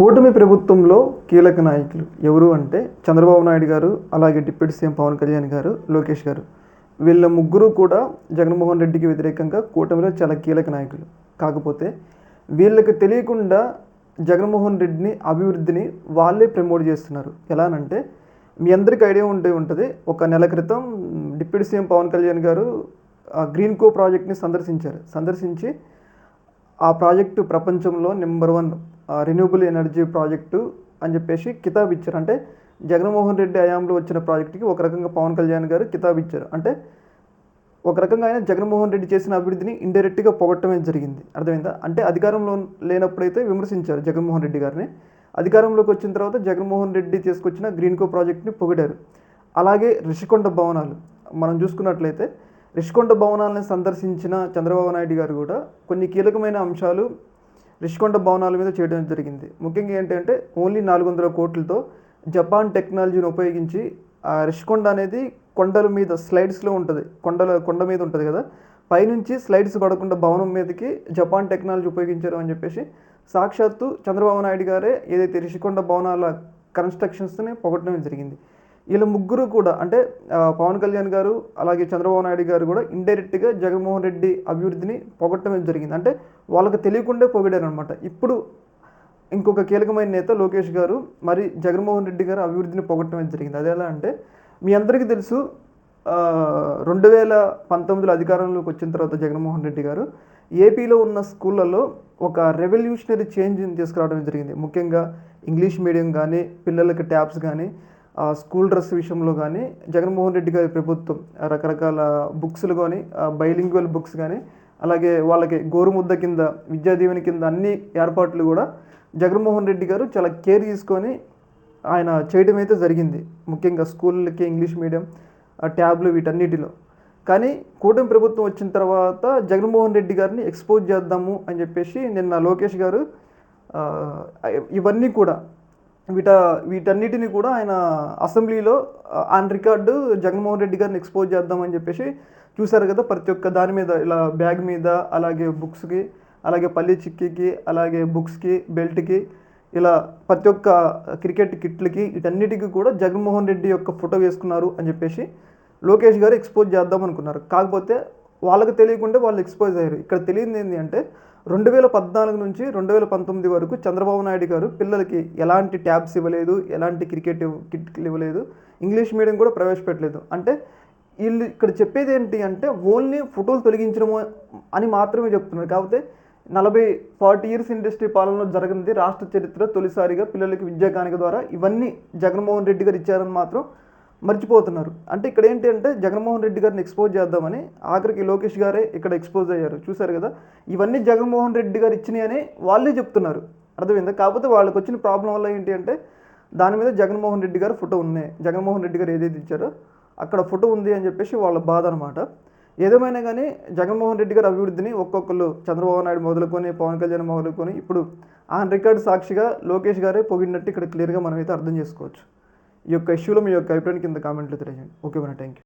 కూటమి ప్రభుత్వంలో కీలక నాయకులు ఎవరు అంటే చంద్రబాబు నాయుడు గారు అలాగే డిప్యూటీ సీఎం పవన్ కళ్యాణ్ గారు లోకేష్ గారు. వీళ్ళ ముగ్గురు కూడా జగన్మోహన్ రెడ్డికి వ్యతిరేకంగా కూటమిలో చాలా కీలక నాయకులు. కాకపోతే వీళ్ళకి తెలియకుండా జగన్మోహన్ రెడ్డిని అభివృద్ధిని వాళ్ళే ప్రమోట్ చేస్తున్నారు. ఎలానంటే మీ అందరికీ ఐడియా ఉంటే ఉంటుంది ఒక నెల క్రితం డిప్యూటీ సీఎం పవన్ కళ్యాణ్ గారు ఆ గ్రీన్ కో ప్రాజెక్ట్ని సందర్శించారు. సందర్శించి ఆ ప్రాజెక్టు ప్రపంచంలో number one renewable energy project అని చెప్పేసి కితాబ్ ఇచ్చారు. అంటే జగన్మోహన్ రెడ్డి హయాంలో వచ్చిన ప్రాజెక్టుకి ఒక రకంగా పవన్ కళ్యాణ్ గారు కితాబ్ ఇచ్చారు. అంటే ఒక రకంగా ఆయన జగన్మోహన్ రెడ్డి చేసిన అభివృద్ధిని ఇండైరెక్ట్గా పొగట్టమే జరిగింది. అర్థమైందా? అంటే అధికారంలో లేనప్పుడైతే విమర్శించారు జగన్మోహన్ రెడ్డి గారిని. అధికారంలోకి వచ్చిన తర్వాత జగన్మోహన్ రెడ్డి తీసుకొచ్చిన గ్రీన్ కో ప్రాజెక్ట్ని పొగిడారు. అలాగే రిషికొండ భవనాలు. మనం చూసుకున్నట్లయితే రిషికొండ భవనాలను సందర్శించిన చంద్రబాబు నాయుడు గారు కూడా కొన్ని కీలకమైన అంశాలు రిషికొండ భవనాల మీద చేయడం జరిగింది. ముఖ్యంగా ఏంటంటే ఓన్లీ నాలుగు వందల కోట్లతో జపాన్ టెక్నాలజీని ఉపయోగించి ఆ రిషికొండ అనేది కొండల మీద స్లైడ్స్లో ఉంటుంది. కొండల కొండ మీద ఉంటుంది కదా. పైనుంచి స్లైడ్స్ పడకుండా భవనం మీదకి జపాన్ టెక్నాలజీ ఉపయోగించారు అని చెప్పేసి సాక్షాత్తు చంద్రబాబు నాయుడు గారే ఏదైతే రిషికొండ భవనాల కన్స్ట్రక్షన్స్ని పొగట్టడం జరిగింది. వీళ్ళ ముగ్గురు కూడా అంటే పవన్ కళ్యాణ్ గారు అలాగే చంద్రబాబు నాయుడు గారు కూడా ఇండైరెక్ట్గా జగన్మోహన్ రెడ్డి అభివృద్ధిని పొగట్టడం జరిగింది. అంటే వాళ్ళకి తెలియకుండా పొగిడారు అనమాట ఇప్పుడు ఇంకొక కీలకమైన నేత లోకేష్ గారు మరి జగన్మోహన్ రెడ్డి గారు అభివృద్ధిని పొగట్టడం జరిగింది. అది ఎలా అంటే మీ అందరికీ తెలుసు రెండు వేల పంతొమ్మిదిలో అధికారంలోకి వచ్చిన తర్వాత జగన్మోహన్ రెడ్డి గారు ఏపీలో ఉన్న స్కూళ్ళల్లో ఒక రెవల్యూషనరీ చేంజ్ తీసుకురావడం జరిగింది. ముఖ్యంగా ఇంగ్లీష్ మీడియం కానీ పిల్లలకి ట్యాబ్స్ కానీ స్కూల్ డ్రెస్ విషయంలో కానీ జగన్మోహన్ రెడ్డి గారి ప్రభుత్వం రకరకాల బుక్స్లు కానీ బైలింగ్వల్ బుక్స్ కానీ అలాగే వాళ్ళకి గోరుముద్ద కింద విద్యాదీవెని కింద అన్ని ఏర్పాట్లు కూడా జగన్మోహన్ రెడ్డి గారు చాలా కేర్ తీసుకొని ఆయన చేయడం అయితే జరిగింది. ముఖ్యంగా స్కూళ్ళకి ఇంగ్లీష్ మీడియం ట్యాబ్లు వీటన్నిటిలో. కానీ కూటమి ప్రభుత్వం వచ్చిన తర్వాత జగన్మోహన్ రెడ్డి గారిని ఎక్స్పోజ్ చేద్దాము అని చెప్పేసి నిన్న లోకేష్ గారు ఇవన్నీ కూడా వీట వీటన్నిటిని కూడా ఆయన అసెంబ్లీలో ఆన్ రికార్డు జగన్మోహన్ రెడ్డి గారిని ఎక్స్పోజ్ చేద్దామని చెప్పేసి చూశారు కదా ప్రతి ఒక్క దాని మీద. ఇలా బ్యాగ్ మీద అలాగే బుక్స్కి అలాగే పల్లి చిక్కీకి అలాగే బుక్స్కి బెల్ట్కి ఇలా ప్రతి ఒక్క క్రికెట్ కిట్లకి వీటన్నిటికీ కూడా జగన్మోహన్ రెడ్డి యొక్క ఫోటో వేసుకున్నారు అని చెప్పేసి లోకేష్ గారు ఎక్స్పోజ్ చేద్దాం అనుకున్నారు కాకపోతే వాళ్ళకి తెలియకుండా వాళ్ళు ఎక్స్పోజ్ అయ్యారు. ఇక్కడ తెలియదు ఏంటి అంటే రెండు వేల పద్నాలుగు నుంచి రెండు వేల పంతొమ్మిది వరకు చంద్రబాబు నాయుడు గారు పిల్లలకి ఎలాంటి ట్యాబ్స్ ఇవ్వలేదు ఎలాంటి క్రికెట్ కిట్లు ఇవ్వలేదు ఇంగ్లీష్ మీడియం కూడా ప్రవేశపెట్టలేదు. అంటే వీళ్ళు ఇక్కడ చెప్పేది ఏంటి అంటే ఓన్లీ ఫోటోలు తొలగించడము అని మాత్రమే చెప్తున్నారు. కాకపోతే నలభై ఫార్టీ ఇయర్స్ ఇండస్ట్రీ పాలనలో జరిగినది రాష్ట్ర చరిత్ర తొలిసారిగా పిల్లలకి విద్యా కానుక ద్వారా ఇవన్నీ జగన్మోహన్ రెడ్డి గారు ఇచ్చారని మాత్రం మర్చిపోతున్నారు. అంటే ఇక్కడ ఏంటి అంటే జగన్మోహన్ రెడ్డి గారిని ఎక్స్పోజ్ చేద్దామని ఆఖరికి లోకేష్ గారే ఇక్కడ ఎక్స్పోజ్ అయ్యారు. చూశారు కదా? ఇవన్నీ జగన్మోహన్ రెడ్డి గారు ఇచ్చినాయి అని వాళ్ళే చెప్తున్నారు. అర్థమైందా? కాకపోతే వాళ్ళకి వచ్చిన ప్రాబ్లం వల్ల ఏంటి అంటే దాని మీద జగన్మోహన్ రెడ్డి గారు ఫోటో ఉన్నాయి. జగన్మోహన్ రెడ్డి గారు ఏదైతే ఇచ్చారో అక్కడ ఫోటో ఉంది అని చెప్పేసి వాళ్ళ బాధ అనమాట ఏదేమైనా కానీ జగన్మోహన్ రెడ్డి గారి అభివృద్ధిని ఒక్కొక్కరు చంద్రబాబు నాయుడు మొదలుకొని పవన్ కళ్యాణ్ మొదలుకొని ఇప్పుడు ఆ రికార్డు సాక్షిగా లోకేష్ గారే పొగిడినట్టు ఇక్కడ క్లియర్గా మనమైతే అర్థం చేసుకోవచ్చు. ఈ యొక్క ఇష్యూలో మీ యొక్క అభిప్రాయం కింద కామెంట్లు తెలియజేయండి ఓకే మన థ్యాంక్ యూ